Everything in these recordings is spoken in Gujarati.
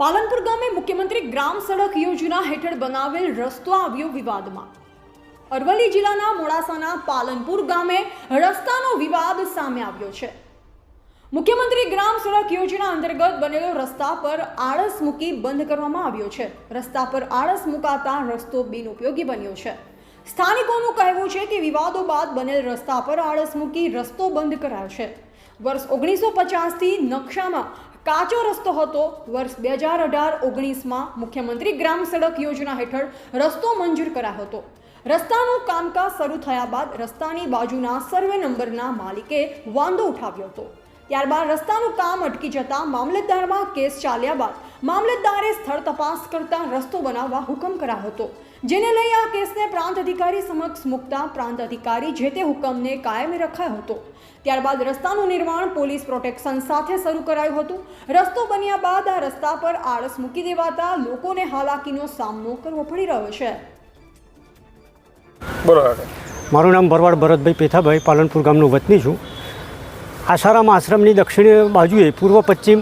પાલનપુર ગામે મુખ્યમંત્રી ગ્રામ સડક યોજના હેઠળ બનાવેલ રસ્તો આવ્યો વિવાદમાં. અરવલ્લી જિલ્લાના મોડાસાના પાલનપુર ગામે રસ્તાનો વિવાદ સામે આવ્યો છે. મુખ્યમંત્રી ગ્રામ સડક યોજના અંતર્ગત બનેલો રસ્તા પર આળસ મૂકી બંધ કરવામાં આવ્યો છે. રસ્તા પર આળસ મુકાતા રસ્તો બિનઉપયોગી બન્યો છે. સ્થાનિકોનું કહેવું છે કે વિવાદો બાદ બનેલ રસ્તા પર આળસ મૂકી રસ્તો બંધ કરાયો છે. વર્ષ ઓગણીસો પચાસથી નકશામાં કાચો રસ્તો હતો. વર્ષ બે હજાર અઢાર ઓગણીસમાં મુખ્યમંત્રી ગ્રામ સડક યોજના હેઠળ રસ્તો મંજૂર કરાયો હતો. રસ્તાનું કામકાજ શરૂ થયા બાદ રસ્તાની બાજુના સર્વે નંબરના માલિકે વાંધો ઉઠાવ્યો હતો. ત્યારબાદ રસ્તાનું કામ અટકી જતા મામલતદારમાં કેસ ચાલ્યા બાદ મામલતદારે સ્થળ તપાસ કરતા રસ્તો બનાવવા હુકમ કરાયો હતો. જેને લઈ આ કેસને પ્રાંત અધિકારી સમક્ષ મૂકતા પ્રાંત અધિકારી જે તે હુકમને કાયમી રખાયો હતો. ત્યારબાદ રસ્તાનું નિર્માણ પોલીસ પ્રોટેક્શન સાથે શરૂ કરાયું હતું. રસ્તો બન્યા બાદ આ રસ્તા પર આળસ મૂકી દેવાતા લોકોને હાલાકીનો સામનો કરવો પડી રહ્યો છે. બોલો મારું નામ ભરવાડ ભરતભાઈ પેથાભાઈ પાલનપુર ગામનો વતની છું. આસારામ આશ્રમની દક્ષિણ બાજુએ પૂર્વ પશ્ચિમ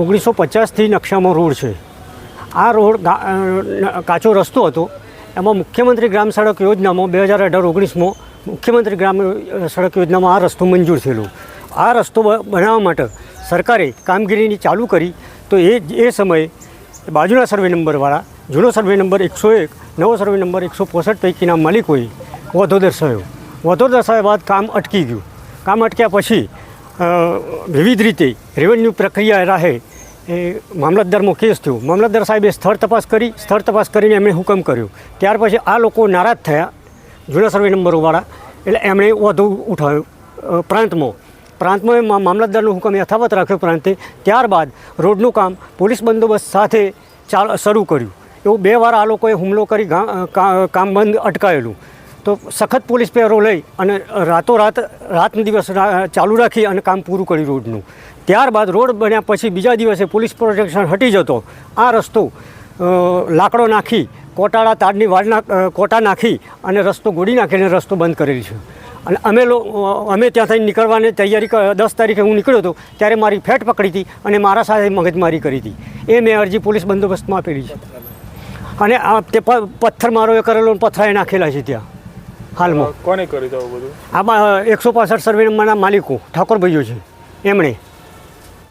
ઓગણીસો પચાસથી નકશામાં રોડ છે. આ રોડ કાચો રસ્તો હતો. એમાં મુખ્યમંત્રી ગ્રામ સડક યોજનામાં બે હજાર અઢાર ઓગણીસમાં મુખ્યમંત્રી ગ્રામ સડક યોજનામાં આ રસ્તો મંજૂર થયેલો. આ રસ્તો બનાવવા માટે સરકારે કામગીરીની ચાલુ કરી. તો એ એ સમયે બાજુના સર્વે નંબરવાળા, જૂનો સર્વે નંબર એકસો એક, નવો સર્વે નંબર એકસો પોસઠ પૈકીના માલિકોએ વધો દર્શાવ્યો. વધો દર્શાવ્યા બાદ કામ અટકી ગયું. કામ અટક્યા પછી વિવિધ રીતે રેવન્યુ પ્રક્રિયા રાહે એ મામલતદારમાં કેસ થયો. મામલતદાર સાહેબે સ્થળ તપાસ કરી, સ્થળ તપાસ કરીને એમણે હુકમ કર્યો. ત્યાર પછી આ લોકો નારાજ થયા, જૂના સર્વે નંબરોવાળા, એટલે એમણે વધુ ઉઠાવ્યો પ્રાંતમાં. પ્રાંતમાં મામલતદારનો હુકમ યથાવત રાખ્યો પ્રાંતે. ત્યારબાદ રોડનું કામ પોલીસ બંદોબસ્ત સાથે ચાલ, શરૂ કર્યું. એવું બે વાર આ લોકોએ હુમલો કરી કામ બંધ અટકાયેલું. તો સખત પોલીસ પહેરો લઈ અને રાતોરાત રાત દિવસ ચાલુ રાખી અને કામ પૂરું કર્યું રોડનું. ત્યારબાદ રોડ બન્યા પછી બીજા દિવસે પોલીસ પ્રોટેક્શન હટી જતો. આ રસ્તો લાકડો નાખી, કોટાળા તાડની વાડના કોટા નાખી અને રસ્તો ગોળી નાખીને રસ્તો બંધ કરેલ છે. અને અમે લો અમે ત્યાંથી નીકળવાની તૈયારી દસ તારીખે હું નીકળ્યો હતો ત્યારે મારી ફેટ પકડી હતી અને મારા સાથે મગજમારી કરી હતી. એ મેં અરજી પોલીસ બંદોબસ્તમાં આપેલી છે. અને આ તે પથ્થર મારો એ કરેલો અને પથરાએ નાખેલા છે ત્યાં. હાલમાં. કોને કરી દઉં બધું? આમાં એકસો પાસઠ સર્વે નંબરના માલિકો ઠાકોરભાઈઓ છે એમણે.